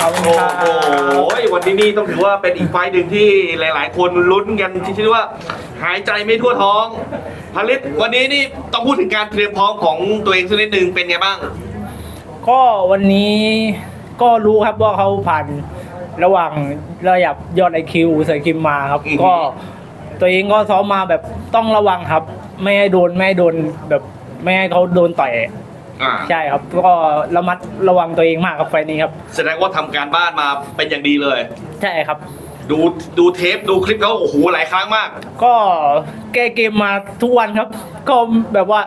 ขอบคุณโอ้ครับ โหวันนี้นี่ต้องถือว่าเป็นอีกไฟล์หนึ่งที่หลาย ๆ คนลุ้นกันที่ชื่อว่าหายใจไม่ทั่วท้องผลิตวันนี้นี่ต้องพูดถึงการเตรียมพร้อมของตัวเองสักนิดนึงเป็นไงบ้าง ก็วันนี้ก็รู้ครับว่าเขาผ่านระหว่างระดับยอดไอคิวใส่คิมมาครับ อือฮึ ก็ตัวเองก็ซ้อมมาแบบต้องระวังครับ ไม่ให้โดนไม่ให้โดนแบบไม่ให้เขาโดนต่อย อ่าใช่ครับก็ระมัดระวังตัวเองมากครับไฟล์นี้ครับ แสดงว่าทำการบ้านมาเป็นอย่างดีเลย ใช่ครับ ดูดูเทปดูคลิปเขาโอ้โหหลายครั้งมาก ก็แก้เกมมาทุกวันครับ ก็แบบว่า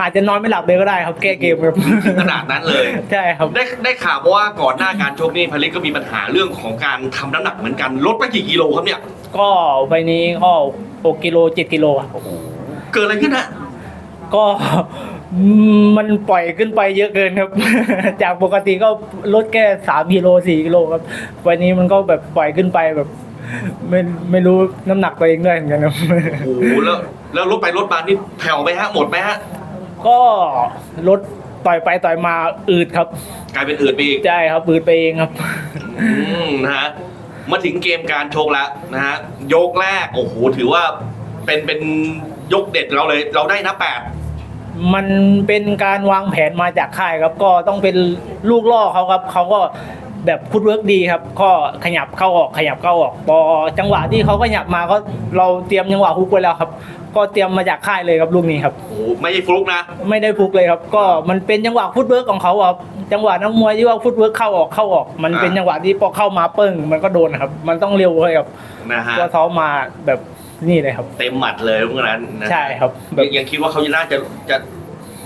อาจจะนอนไม่หลับเลยก็ได้ครับ แก้เกมครับขนาดนั้นเลย ใช่ครับ ได้ได้ข่าวว่าก่อนหน้าการชกนี่ผลิตก็มีปัญหาเรื่องของการทำน้ำหนักเหมือนกันลดไปกี่กิโลครับเนี่ย ก็ไฟล์นี้ก็6กิโล7กิโลครับเกิดอะไรขึ้นฮะก็อื มมันปล่อยขึ้นไปเยอะเกินครับ จากปกติก็ลดแค่สามกิโลสี่กิโลครับ วันนี้มันก็แบบปล่อยขึ้นไปแบบ ไม่ไม่รู้น้ำหนักตัวเองด้วยเหมือนกันครับ โอ้โหแล้วแล้วลดไปลดมานี่แผ่วไหมฮะหมดไหมฮะก็ลดต่อยไปต่อยมาอืดครับกลายเป็นอืดไปอีกใช่ครับอืดไปเองครับ อืมนะฮะมาถึงเกมการชกแล้วนะฮะยกแรกโอ้โหถือว่าเป็นเป็นยกเด็ดเราเลย เราได้นะแปด มันเป็นการวางแผนมาจากค่ายครับ ก็ต้องเป็นลูกล่อเขาครับเขาก็แบบฟุตเวิร์กดีครับ ก็ขยับเข้าออกขยับเข้าออกพอจังหวะที่เขาขยับมาก็เราเตรียมจังหวะฮุกไว้แล้วครับ ก็เตรียมมาจากค่ายเลยครับลูกนี้ครับ โอ้โหไม่ใช่ฟลุกนะ ไม่ได้ฟุกเลยครับ ก็มันเป็นจังหวะฟุตเวิร์กของเขาครับจังหวะนักมวยที่ว่าฟุตเวิร์กเข้าออกเข้าออก มันเป็นอ่า จังหวะที่พอเข้ามาเปิ้งมันก็โดนครับ มันต้องเร็วเลยครับนะฮะ ก็ซ้อมมาแบบ นี่เลยครับ เต็มหมัดเลยพวกนั้นนะฮะใช่ครับแบบยังยังคิดว่าเขาจะน่าจะจะ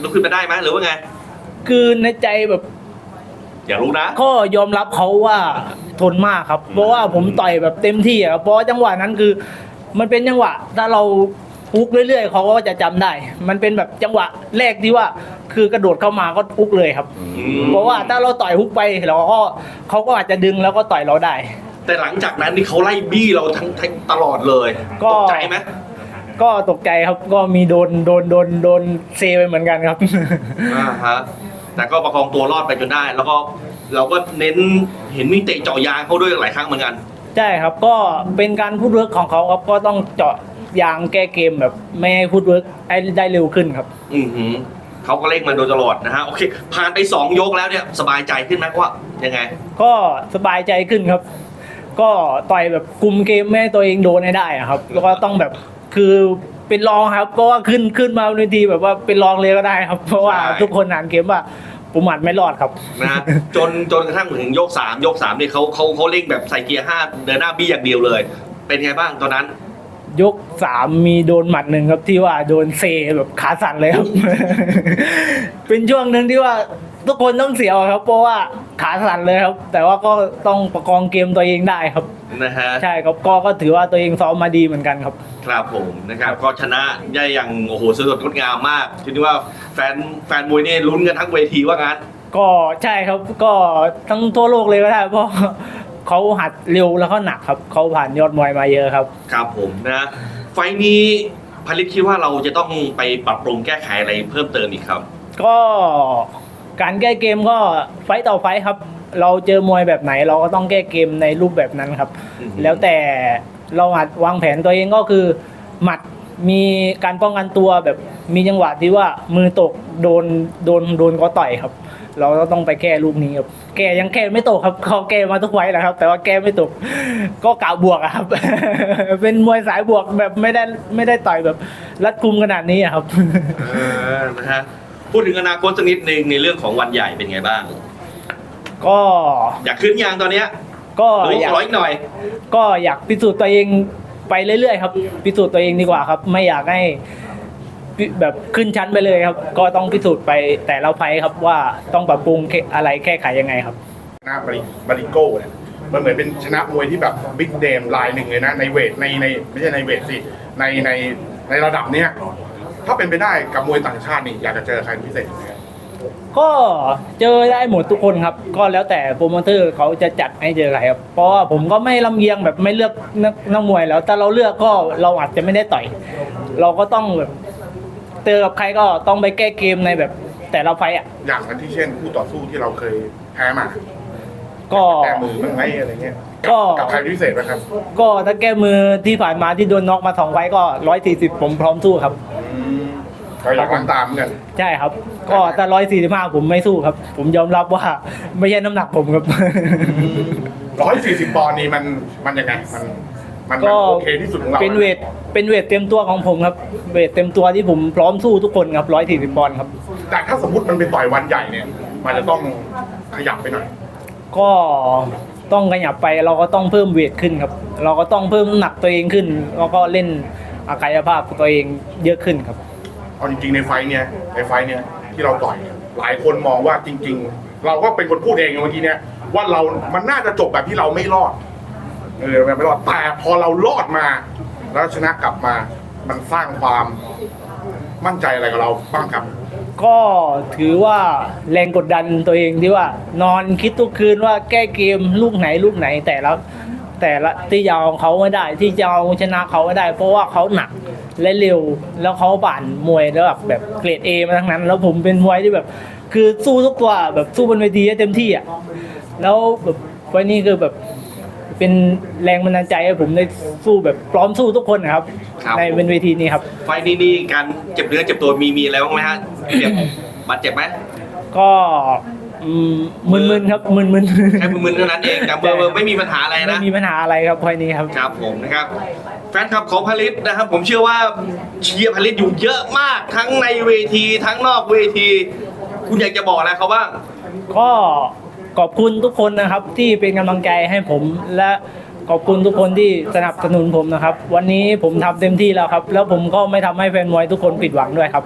ลุกขึ้นมาได้ไหมหรือว่าไง คือในใจแบบ อย่ารู้นะ ก็ยอมรับเขาว่าทนมากครับ เพราะว่าผมต่อยแบบเต็มที่อะครับเพราะว่าจังหวะนั้นคือ มันเป็นจังหวะ ถ้าเราอุกเรื่อยๆเขาก็จะจำได้ มันเป็นแบบจังหวะแรกที่ว่า คือกระโดดเข้ามาก็อุกเลยครับมเพราะว่าถ้าเราต่อยฮุกไปเราก็เขาก็อาจจะดึงแล้วก็ต่อยเราได้ แต่หลังจากนั้นนี่เขาไล่บี้เราทั้งทั้งตลอดเลยก็ ตกใจไหมก็ตกใจครับก็มีโดนโดนโดนโดนเซไปเหมือนกันครับ อ่าฮะแต่ก็ประคองตัวรอดไปจนได้ แล้วก็เราก็เน้นเห็นมีเตะเจาะยางเขาด้วยหลายครั้งเหมือนกัน ใช่ครับก็เป็นการพูดเวิร์กของเขาครับก็ต้องเจาะยางแก้เกมแบบไม่ให้พูดเวิร์กให้ได้เร็วขึ้นครับ อือหือเขาก็เล่งมาโดยตลอดนะฮะโอเคผ่านไปสองยกแล้วเนี่ยสบายใจขึ้นไหมว่ายังไง ก็สบายใจขึ้นครับ ก็ต่อยแบบคุมเกมไม่ให้ตัวเองโดนให้ได้อะครับ แล้วก็ต้องแบบคือเป็นรองครับ ก็ว่าขึ้นขึ้นมาในทีแบบว่าเป็นรองเลยก็ได้ครับ เพราะว่าใช่ ทุกคนอ่านเกมว่าผมหมัดไม่รอดครับนะฮะจนจนกระทั่งถึงยกสามยกสามเนี่ยเขาเขาเขาเล่งแบบใส่เกียร์ห้าเดินหน้าบี้อย่างเดียวเลย เป็นไงบ้างตอนนั้น ยกสามมีโดนหมัดหนึ่งครับที่ว่าโดนเซแบบขาสั่นเลยครับ เป็นช่วงหนึ่งที่ว่า ทุกคนต้องเสียวครับ เพราะว่าขาสั่นเลยครับ แต่ว่าก็ต้องประคองเกมตัวเองได้ครับ นะฮะ ใช่ครับก็ก็ถือว่าตัวเองซ้อมมาดีเหมือนกันครับ ครับผมนะครับก็ชนะได้อย่างโอ้โหสดงดงามมากทีนี้ว่าแฟนแฟนมวยนี่ลุ้นกันทั้งเวทีว่างั้น ก็ใช่ครับก็ทั้งทั่วโลกเลยก็ได้เพราะเขาหัดเร็วแล้วก็หนักครับเขาผ่านยอดมวยมาเยอะครับ ครับผมนะไฟล์นี้ผลิตคิดว่าเราจะต้องไปปรับปรุงแก้ไขอะไรเพิ่มเติมอีกครับ ก็ การแก้เกมก็ไฟต์ต่อไฟต์ครับ เราเจอมวยแบบไหนเราก็ต้องแก้เกมในรูปแบบนั้นครับ อือฮึ แล้วแต่เราอาจวางแผนตัวเองก็คือ หมัดมีการป้องกันตัวแบบมีจังหวะที่ว่ามือตกโดนโดนโดนก็ต่อยครับ เราก็ต้องไปแก้ลูกนี้ครับแก้ยังแก้ไม่ตกครับเขาแก้มาทุกไฟต์แหละครับ แต่ว่าแก้ไม่ตก ก็กล่าวบวกอะครับ เป็นมวยสายบวกแบบไม่ได้ไม่ได้ต่อยแบบรัดกุมขนาดนี้อะครับ เออนะฮะ พูดถึงอนาคตสักนิดหนึ่งในเรื่องของวันใหญ่เป็นไงบ้าง ก็อยากขึ้นยางตอนเนี้ยก็หรืออยากร้อยหน่อย ก็อยากพิสูจน์ตัวเองไปเรื่อยๆครับ พิสูจน์ตัวเองดีกว่าครับ ไม่อยากให้พิแบบขึ้นชั้นไปเลยครับ ก็ต้องพิสูจน์ไปแต่ละไฟท์ครับว่าต้องปรับปรุงแค่อะไรแก้ไขยังไงครับ ชนะบริบาริโก้เนี่ยมันเหมือนเป็นชนะมวยที่แบบบิ๊กเดมลายหนึ่งเลยนะในเวทในในไม่ใช่ในเวทสิในในในระดับเนี้ย ถ้าเป็นไปได้กับมวยต่างชาตินี่อยากจะเจอใครเป็นพิเศษไหมครับก็เจอได้หมดทุกคนครับ ก็แล้วแต่โปรโมเตอร์เขาจะจัดให้เจอใครครับเพราะว่าผมก็ไม่ลำเอียงแบบไม่เลือกนักนักมวยแล้วถ้าเราเลือกก็เราอาจจะไม่ได้ต่อย เราก็ต้องแบบเจอกับใครก็ต้องไปแก้เกมในแบบแต่ละไฟต์อะ อย่างนั้นที่เช่นคู่ต่อสู้ที่เราเคยแพ้มาก็แก้มือบ้างไหมอะไรเงี้ยก็ กับใครเป็นพิเศษไหมครับ ก็ถ้าแก้มือที่ผ่านมาที่โดนน็อกมาสองไฟต์ก็ร้อยสี่สิบผมพร้อมสู้ครับอืม ก็อยากล้างตามเหมือนกัน ใช่ครับ ก็ถ้าร้อยสี่สิบห้าผมไม่สู้ครับ ผมยอมรับว่าไม่ใช่น้ำหนักผมครับ ร้อยสี่สิบปอนด์นี่มันมันยังไงมันมันมันก็โอเคที่สุดของเราเป็นเวทเป็นเวทเต็มตัวของผมครับ เวทเต็มตัวที่ผมพร้อมสู้ทุกคนครับร้อยสี่สิบปอนด์ครับ แต่ถ้าสมมติมันเป็นต่อยวันใหญ่เนี่ย มันจะต้องขยับไปหน่อย ก็ต้องขยับไปเราก็ต้องเพิ่มเวทขึ้นครับ เราก็ต้องเพิ่มน้ำหนักตัวเองขึ้น แล้วก็เล่นอากายภาพตัวเองเยอะขึ้นครับ เอาจริง ๆ ในไฟเนี่ยในไฟเนี่ยที่เราต่อยหลายคนมองว่าจริง ๆ เราก็เป็นคนพูดเองเมื่อกี้เนี่ยว่าเรามันน่าจะจบแบบที่เราไม่รอดเออไม่รอดแต่พอเรารอดมา แล้วชนะกลับมามันสร้างความมั่นใจอะไรกับเราบ้างครับ ก็ถือว่าแรงกดดันตัวเองที่ว่านอนคิดทุกคืนว่าแก้เกมลูกไหนลูกไหนแต่ละ แต่ละที่จะเอาเขาไม่ได้ ที่จะเอาชนะเขาไม่ได้ เพราะว่าเขาหนักและเร็วแล้วเขาผ่านมวยแล้วแบบแบบเกรดเอมาทั้งนั้น แล้วผมเป็นมวยที่แบบ คือสู้ทุกตัวแบบสู้บนเวทีให้เต็มที่อะแล้วแบบวันนี้คือแบบเป็นแรงบันดาลใจให้ผมได้สู้แบบพร้อมสู้ทุกคนนะครับ ครับ ในเป็นเวทีนี้ครับ ไฟล์นี้นี่การเจ็บเนื้อเจ็บตัวมีมีอะไรบ้างไหมฮะเจ็บบาดเจ็บไหมก็ อืมมึนๆครับมึนๆแค่มึนๆเท่านั้นเองแต่เบอร์เบอร์ไม่มีปัญหาอะไรไม่นะมีปัญหาอะไรครับพอยนี้ครับ ครับผมนะครับ แฟนคลับของผลิตนะครับ ผมเชื่อว่าเชียร์ผลิตอยู่เยอะมากทั้งในเวทีทั้งนอกเวที คุณอยากจะบอกอะไรเขาบ้าง ก็ขอบคุณทุกคนนะครับที่เป็นกำลังใจให้ผมและขอบคุณทุกคนที่สนับสนุนผมนะครับ วันนี้ผมทำเต็มที่แล้วครับ แล้วผมก็ไม่ทำให้แฟนมวยทุกคนผิดหวังด้วยครับ